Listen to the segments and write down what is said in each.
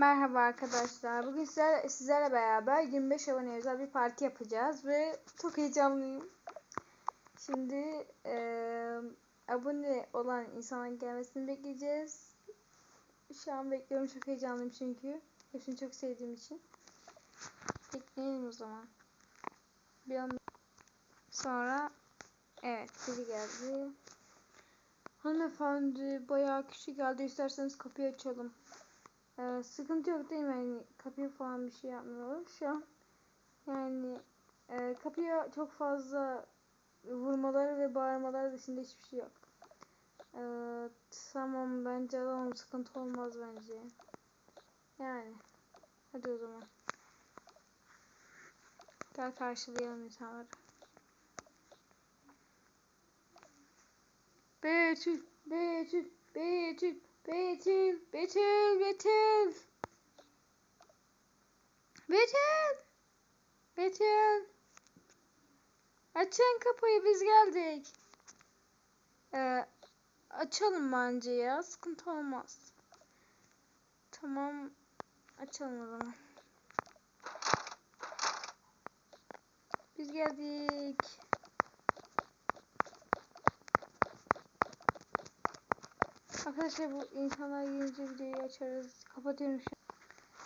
Merhaba arkadaşlar. Bugün sizlerle, sizlerle beraber 25 abone özel bir parti yapacağız ve çok heyecanlıyım. Şimdi eee, abone olan insanların gelmesini bekleyeceğiz. Şu an bekliyorum. Çok heyecanlıyım çünkü. Hepsini çok sevdiğim için. Bekleyelim o zaman. Bir an sonra evet biri geldi. Hanımefendi bayağı kişi geldi. İsterseniz kapıyı açalım. Ee, sıkıntı yok değil mi? Yani kapıya falan bir şey yapmıyorum şu an. Yani e, kapıya çok fazla vurmaları ve bağırmaları dışında hiçbir şey yok. Ee, tamam bence alalım sıkıntı olmaz bence. Yani hadi o zaman. Gel karşılayalım insanları. Betül, Betül, Betül, Betül, Betül, Betül. Betül. Betül. Açın kapıyı biz geldik. Ee, açalım bence ya sıkıntı olmaz. Tamam açalım o zaman. Biz geldik. Arkadaşlar bu insanlar gelince videoyu açarız. Kapatıyorum şu an.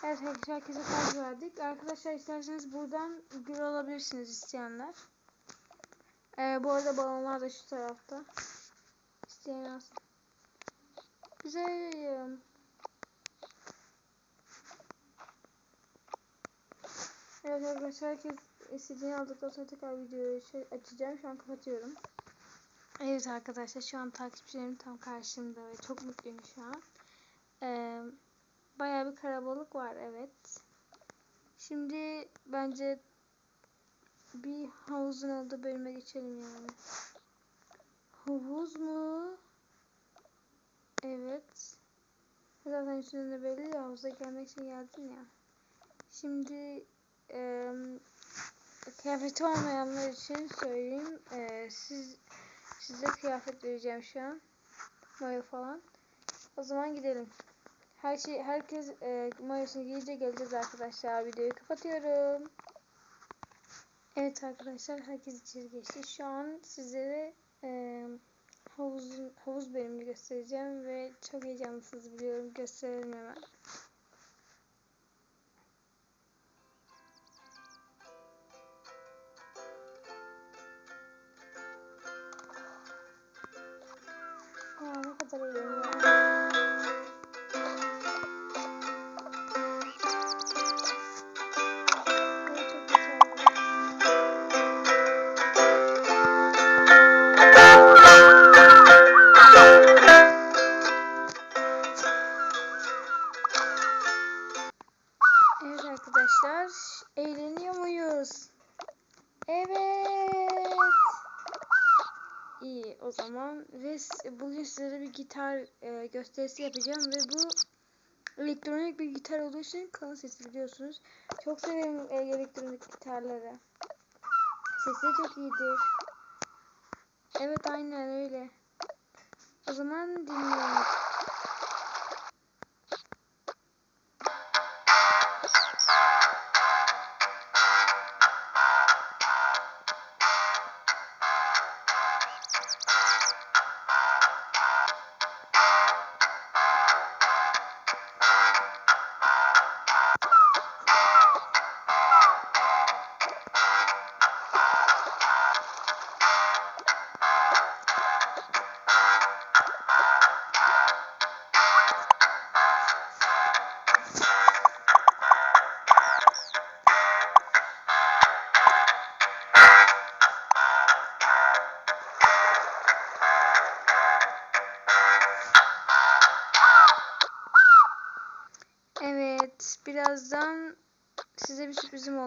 Evet arkadaşlar herkese kaç verdik. Arkadaşlar isterseniz buradan gül alabilirsiniz isteyenler. Ee, bu arada balonlar da şu tarafta. İsteyen alsın. Güzelim. Evet arkadaşlar herkes istediğini aldıktan sonra tekrar videoyu şey açacağım. Şu an kapatıyorum. Evet arkadaşlar şu an takipçilerim tam karşımda ve çok mutluyum şu an. Ee, bayağı bir karabalık var evet. Şimdi bence bir havuzun olduğu bölüme geçelim yani. Havuz mu? Evet. Zaten üstünde belli ya havuza gelmek için geldim ya. Şimdi e, kıyafeti olmayanlar için söyleyeyim. E, siz Size kıyafet vereceğim şu an. Mayo falan. O zaman gidelim. Her şey herkes e, mayosunu giyince geleceğiz arkadaşlar. Videoyu kapatıyorum. Evet arkadaşlar herkes içeri geçti. Şu an sizlere e, havuzun havuz bölümünü göstereceğim ve çok heyecanlısınız biliyorum. Gösterelim hemen. Gösterisi yapacağım ve bu elektronik bir gitar olduğu için kalın sesli biliyorsunuz. Çok severim elektronik gitarları. Sesi çok iyidir. Evet aynen öyle. O zaman dinleyelim.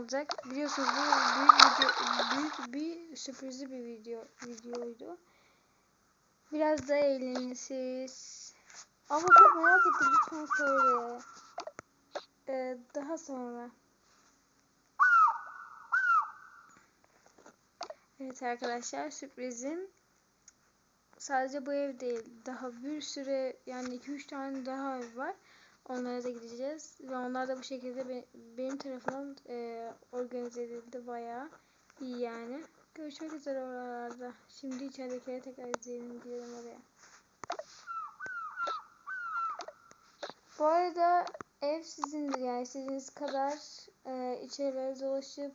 Olacak. Biliyorsunuz bu büyük video, büyük bir sürprizli bir video videoydu. Biraz da eğlenirsiniz. Ama çok merak ettim lütfen söyle. Ee, daha sonra. Evet arkadaşlar sürprizim sadece bu ev değil. Daha bir sürü yani 2-3 tane daha ev var. Onlara da gideceğiz. Ve onlar da bu şekilde be- benim tarafından e, organize edildi. Bayağı iyi yani. Görüşmek üzere oralarda. Şimdi içeridekileri tekrar izleyelim diyelim oraya. Bu arada ev sizindir yani istediğiniz kadar e, içerileri dolaşıp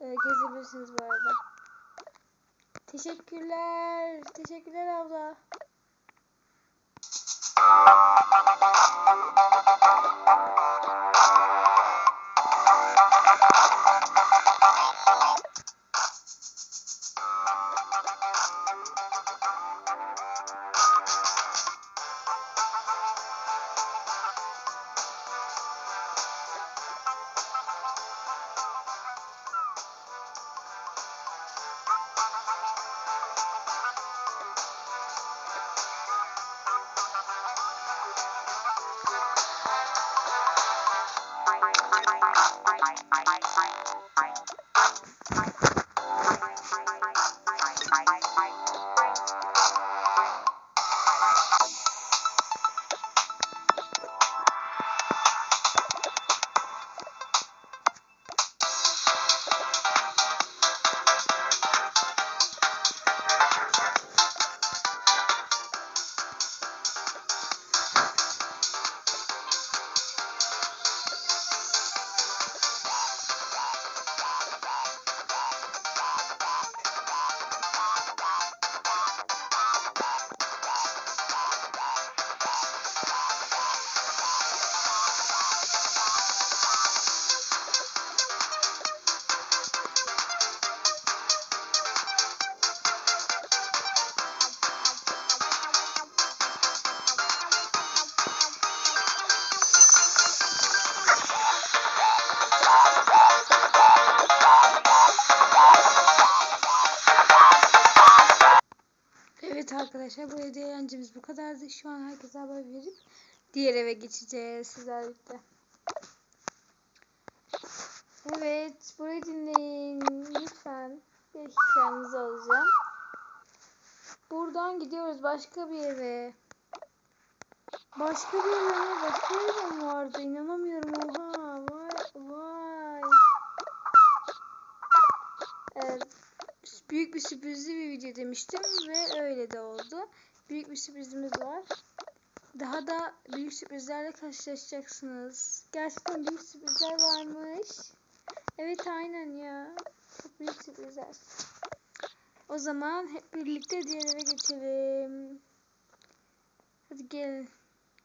e, gezebilirsiniz bu arada. Teşekkürler. Teşekkürler abla. Thank you. Arkadaşlar bu evde eğlencemiz bu kadardı. Şu an herkese haber verip diğer eve geçeceğiz sizlerle birlikte. Evet burayı dinleyin lütfen. Bir dakikanızı alacağım. Buradan gidiyoruz başka bir eve. Başka bir eve? Başka bir eve vardı? İnanamıyorum oha. Vay vay. Evet büyük bir sürprizli bir video demiştim ve öyle de oldu. Büyük bir sürprizimiz var. Daha da büyük sürprizlerle karşılaşacaksınız. Gerçekten büyük sürprizler varmış. Evet aynen ya. Çok büyük sürprizler. O zaman hep birlikte diğer eve geçelim. Hadi gel.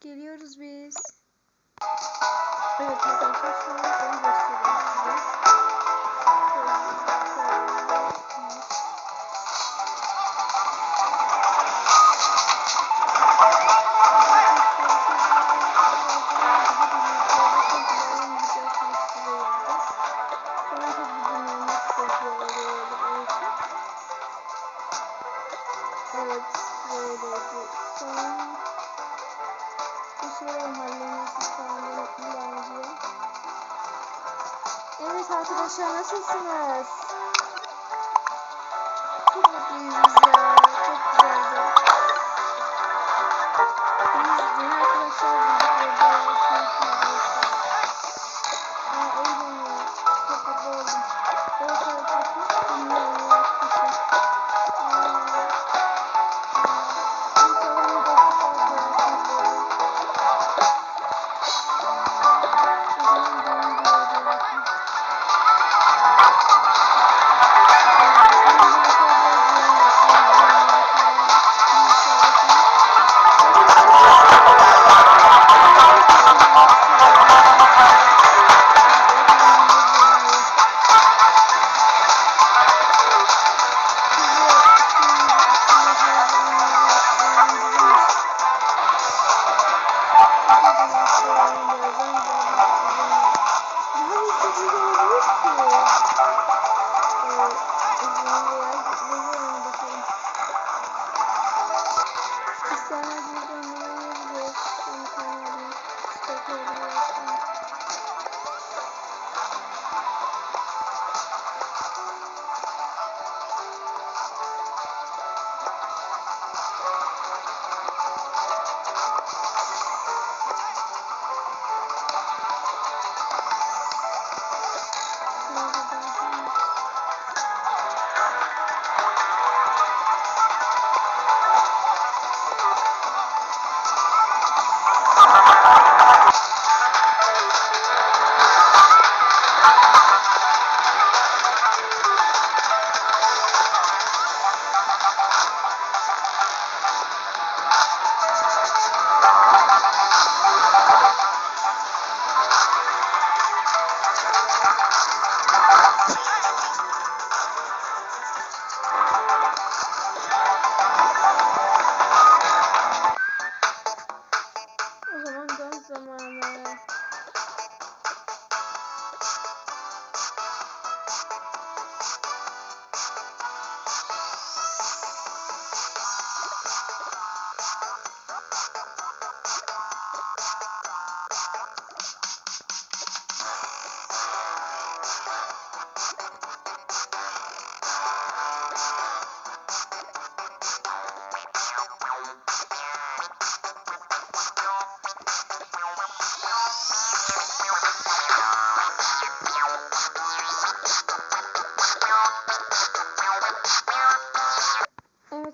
Geliyoruz biz. Evet arkadaşlar arkadaşlar nasılsınız?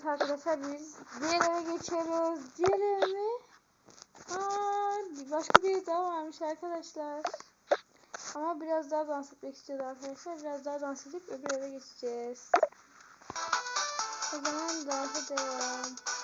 Arkadaşlar biz diğer eve geçiyoruz. Diğer eve mi? Aa, başka bir ev daha varmış arkadaşlar. Ama biraz daha dans etmek istiyordu arkadaşlar. Biraz daha dans edip öbür eve geçeceğiz. O zaman dansa devam.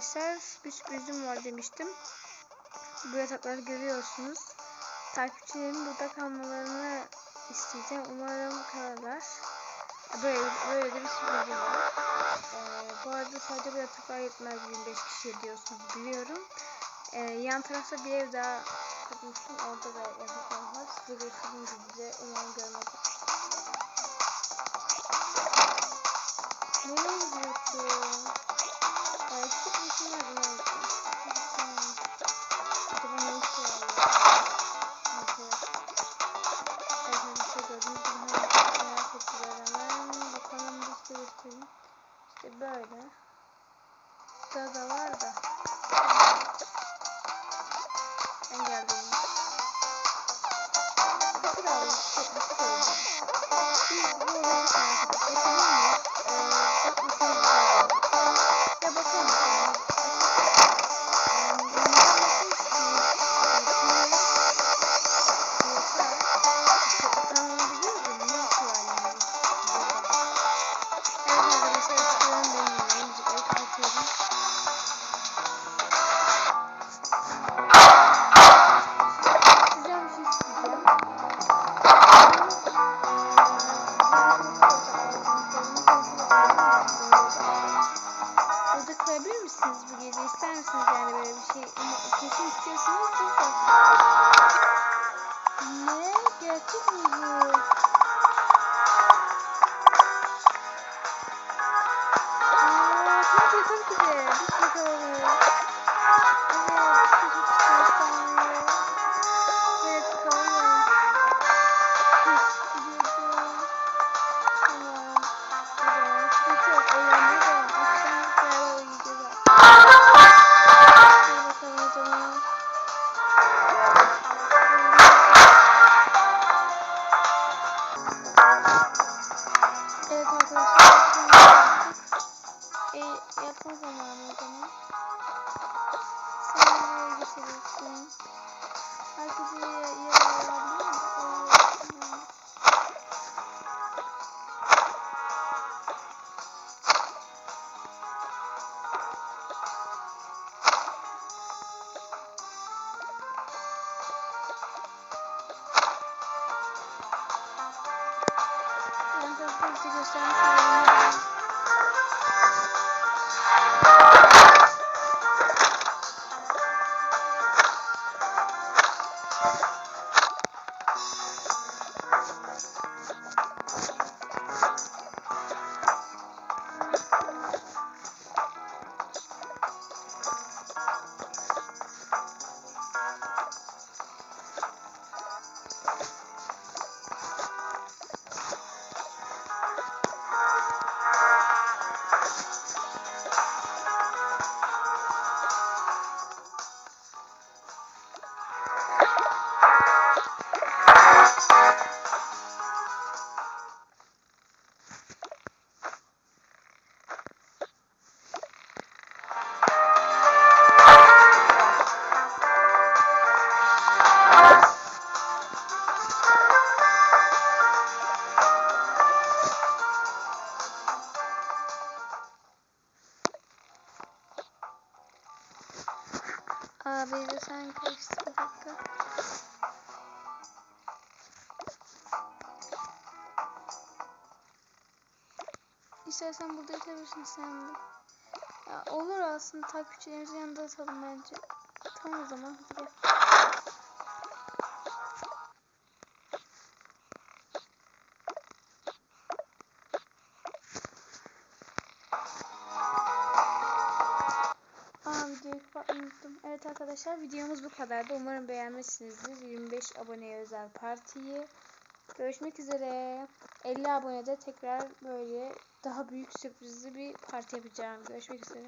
Arkadaşlar bir sürprizim var demiştim. Bu yatakları görüyorsunuz. Takipçilerim burada kalmalarını isteyeceğim. Umarım kalırlar. Böyle, böyle de bir sürprizim var. Ee, bu arada sadece bu yataklar yetmez 25 kişi diyorsunuz biliyorum. Ee, yan tarafta bir ev daha tutmuştum. Orada da yataklar var. Size göstereyim size. Misiniz bu gece? İster misiniz yani böyle bir şey? Kesin istiyorsunuz da. İstersen burada yatabilirsin sen de. Ya olur aslında takipçilerimizin yanında atalım bence. Tamam o zaman hadi gel. Unuttum. Evet arkadaşlar videomuz bu kadardı. Umarım beğenmişsinizdir. 25 aboneye özel partiyi. Görüşmek üzere. 50 abonede tekrar böyle daha büyük sürprizli bir parti yapacağım. Görüşmek üzere.